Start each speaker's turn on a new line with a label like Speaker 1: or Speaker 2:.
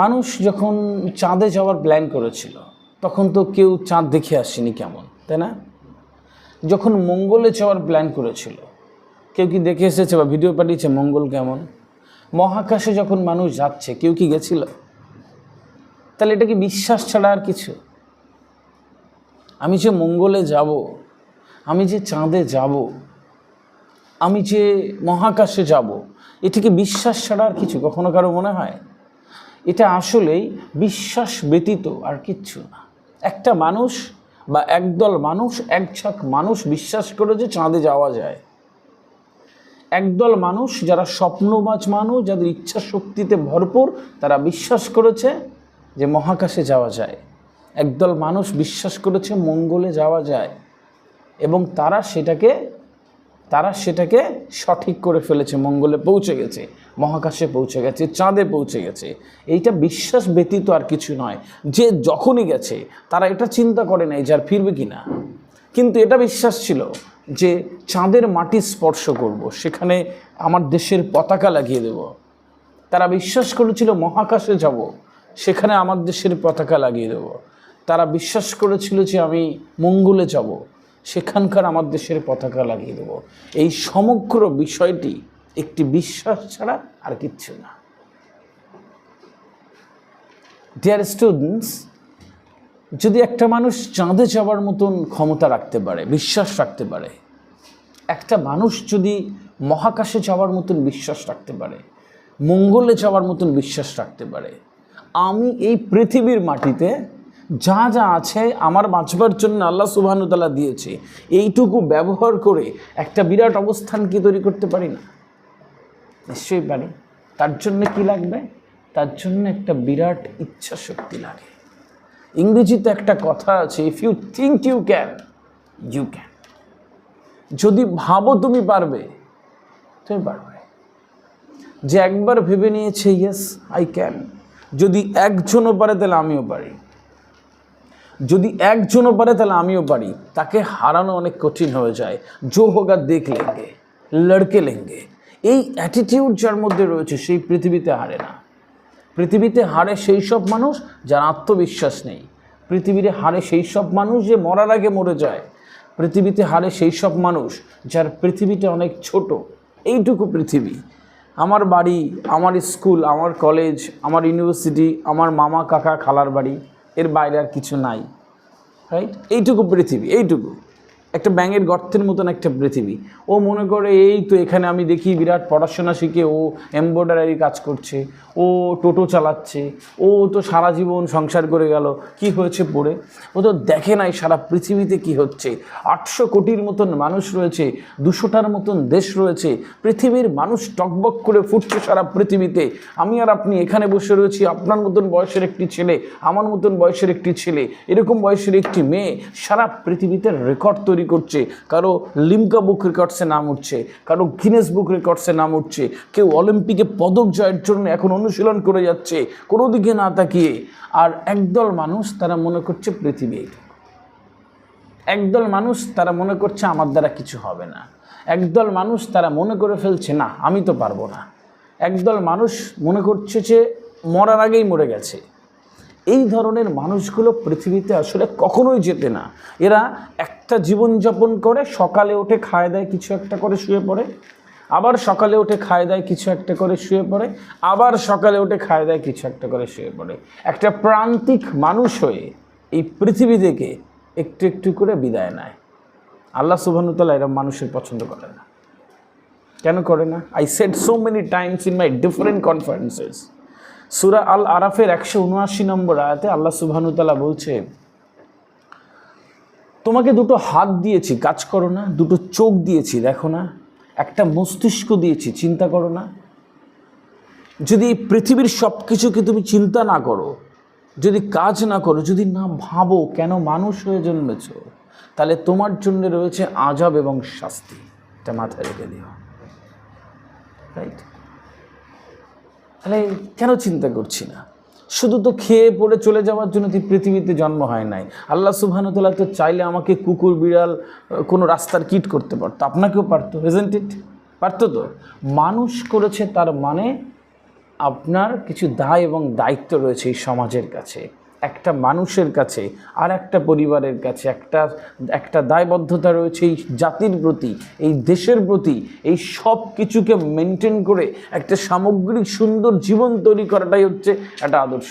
Speaker 1: মানুষ যখন চাঁদে যাওয়ার প্ল্যান করেছিল, তখন তো কেউ চাঁদ দেখে আসেনি কেমন, তাই না? যখন মঙ্গলে যাওয়ার প্ল্যান করেছিল, কেউ কি দেখে এসেছে বা ভিডিও পাঠিয়েছে মঙ্গল কেমন? মহাকাশে যখন মানুষ যাচ্ছে, কেউ কি গেছিল? তাহলে এটা কি বিশ্বাস ছাড়া আর কিছু? আমি যে মঙ্গলে যাব, আমি যে চাঁদে যাব, আমি যে মহাকাশে যাব এটা কি বিশ্বাস ছাড়া আর কিছু কখনো কারও মনে হয়? এটা আসলেই বিশ্বাস ব্যতীত আর কিচ্ছু না। একটা মানুষ বা একদল মানুষ এক ঝাঁক মানুষ বিশ্বাস করে যে চাঁদে যাওয়া যায়। একদল মানুষ যারা স্বপ্নবাজ মানুষ, যাদের ইচ্ছা শক্তিতে ভরপুর, তারা বিশ্বাস করেছে যে মহাকাশে যাওয়া যায়। একদল মানুষ বিশ্বাস করেছে মঙ্গলে যাওয়া যায়। এবং তারা সেটাকে তারা সেটাকে সঠিক করে ফেলেছে, মঙ্গলে পৌঁছে গেছে, মহাকাশে পৌঁছে গেছে, চাঁদে পৌঁছে গেছে। এইটা বিশ্বাস ব্যতীত আর কিছু নয়। যে যখনই গেছে, তারা এটা চিন্তা করে নাই যার ফিরবে কি না কিন্তু এটা বিশ্বাস ছিল যে চাঁদের মাটি স্পর্শ করব, সেখানে আমার দেশের পতাকা লাগিয়ে দেব। তারা বিশ্বাস করেছিল মহাকাশে যাব, সেখানে আমার দেশের পতাকা লাগিয়ে দেব। তারা বিশ্বাস করেছিল যে আমি মঙ্গলে যাব। সেখানকার আমার দেশের পতাকা লাগিয়ে দেব। এই সমগ্র বিষয়টি একটি বিশ্বাস ছাড়া আর কিচ্ছু না। ডিয়ার স্টুডেন্টস যদি একটা মানুষ চাঁদে যাওয়ার মতন ক্ষমতা রাখতে পারে, বিশ্বাস রাখতে পারে, একটা মানুষ যদি মহাকাশে যাওয়ার মতন বিশ্বাস রাখতে পারে, মঙ্গলে যাওয়ার মতন বিশ্বাস রাখতে পারে, আমি এই পৃথিবীর মাটিতে যা যা আছে আমার বাঁচবার জন্য আল্লাহ সুবাহানুতালা দিয়েছে। এইটুকু ব্যবহার করে একটা বিরাট অবস্থান কি তৈরি করতে পারি না? নিশ্চয়ই পারি। তার জন্য কি লাগবে? তার জন্য একটা বিরাট ইচ্ছা শক্তি লাগে। ইংরেজিতে একটা কথা আছে if you think you can you can যদি ভাবো তুমি পারবে তুমি পারবে। যে একবার ভেবে নিয়েছে ইয়েস আই ক্যান যদি একজনও পারে, তাহলে আমিও পারি। যদি একজনও পারে, তাহলে আমিও পারি। তাকে হারানো অনেক কঠিন হয়ে যায়। জো হোগা দেখ লেঙ্গে, লড়কে লেঙ্গে। এই অ্যাটিটিউড যার মধ্যে রয়েছে, সেই পৃথিবীতে হারে না। পৃথিবীতে হারে সেই সব মানুষ যার আত্মবিশ্বাস নেই। পৃথিবীতে হারে সেই সব মানুষ যে মরার আগে মরে যায়। পৃথিবীতে হারে সেই সব মানুষ যার পৃথিবীটা অনেক ছোট। এইটুকু পৃথিবী। আমার বাড়ি, আমার স্কুল, আমার কলেজ, আমার ইউনিভার্সিটি, আমার মামা কাকা খালার বাড়ি এর বাইরে আর কিছু নাই রাইট এইটুকু পৃথিবী এইটুকু। একটা ব্যাঙের গর্তের মতন একটা পৃথিবী। ও মনে করে, এই তো এখানে আমি দেখি বিরাট পড়াশোনা শিখে ও এমব্রয়ডারি কাজ করছে, ও টোটো চালাচ্ছে, ও তো সারা জীবন সংসার করে গেল। কি হয়েছে পড়ে? ও তো দেখে নাই সারা পৃথিবীতে কি হচ্ছে। আটশো কোটির মতন মানুষ রয়েছে, দুশোটার মতন দেশ রয়েছে, পৃথিবীর মানুষ টকবক করে ফুটছে সারা পৃথিবীতে। আমি আর আপনি এখানে বসে রয়েছি, আপনার মতন বয়সের একটি ছেলে, আমার মতন বয়সের একটি ছেলে, এরকম বয়সের একটি মেয়ে, সারা পৃথিবীতে রেকর্ড তৈরি করছে, কারও লিমকা বুক রেকর্ডসে নাম উঠছে, কারও গিনেস বুক রেকর্ডসে নাম উঠছে, কেউ অলিম্পিকে পদক জয়ের জন্য এখন অনুশীলন করে যাচ্ছে, কোনো দিকে না তাকিয়ে। আর একদল মানুষ তারা মনে করছে পৃথিবী একদল মানুষ তারা মনে করছে আমার দ্বারা কিছু হবে না। একদল মানুষ তারা মনে করে ফেলছে, না, আমি তো পারব না। একদল মানুষ মনে করছে যে মরার আগেই মরে গেছে। এই ধরনের মানুষগুলো পৃথিবীতে আসলে কখনোই যেতে না। এরা একটা জীবনযাপন করে, সকালে উঠে খায় দেয় কিছু একটা করে শুয়ে পড়ে, আবার সকালে উঠে খায় দেয় কিছু একটা করে শুয়ে পড়ে, আবার সকালে উঠে খায় দেয় কিছু একটা করে শুয়ে পড়ে। একটা প্রান্তিক মানুষ হয়ে এই পৃথিবী থেকে একটু একটু করে বিদায় নেয়। আল্লাহ সুবাহতাল্লাহ এরকম মানুষের পছন্দ করে না। কেন করে না? I set so many times in my different conferences সুরা আল আরাফের একশো উনআশি নম্বর আয়াতে আল্লাহ সুবহানুতালা বলছে তোমাকে দুটো হাত দিয়েছি, কাজ করো না, দুটো চোখ দিয়েছি, দেখো না, একটা মস্তিষ্ক দিয়েছি, চিন্তা করো না। যদি পৃথিবীর সব কিছুকে তুমি চিন্তা না করো, যদি কাজ না করো, যদি না ভাবো কেন মানুষ হয়ে জন্মেছ, তাহলে তোমার জন্য রয়েছে আজব এবং শাস্তি। এটা মাথায় রেখে দিও। রাইট তাহলে কেন চিন্তা করছি না? শুধু তো খেয়ে পড়ে চলে যাওয়ার জন্য তুই পৃথিবীতে জন্ম হয় নাই। আল্লাহ সুবহানুতাল্লাহ তো চাইলে আমাকে কুকুর, বিড়াল কোনো রাস্তার কিট করতে পারতো। আপনাকেও পারতো হেজেন্ট ইট পারতো তো? মানুষ করেছে তার মানে আপনার কিছু দায় এবং দায়িত্ব রয়েছে এই সমাজের কাছে। একটা মানুষের কাছে আর একটা পরিবারের কাছে, একটা একটা দায়বদ্ধতা রয়েছে এই জাতির প্রতি, এই দেশের প্রতি, এই সব কিছুকে মেনটেন করে একটা সামগ্রিক সুন্দর জীবন তৈরি করাটাই হচ্ছে একটা আদর্শ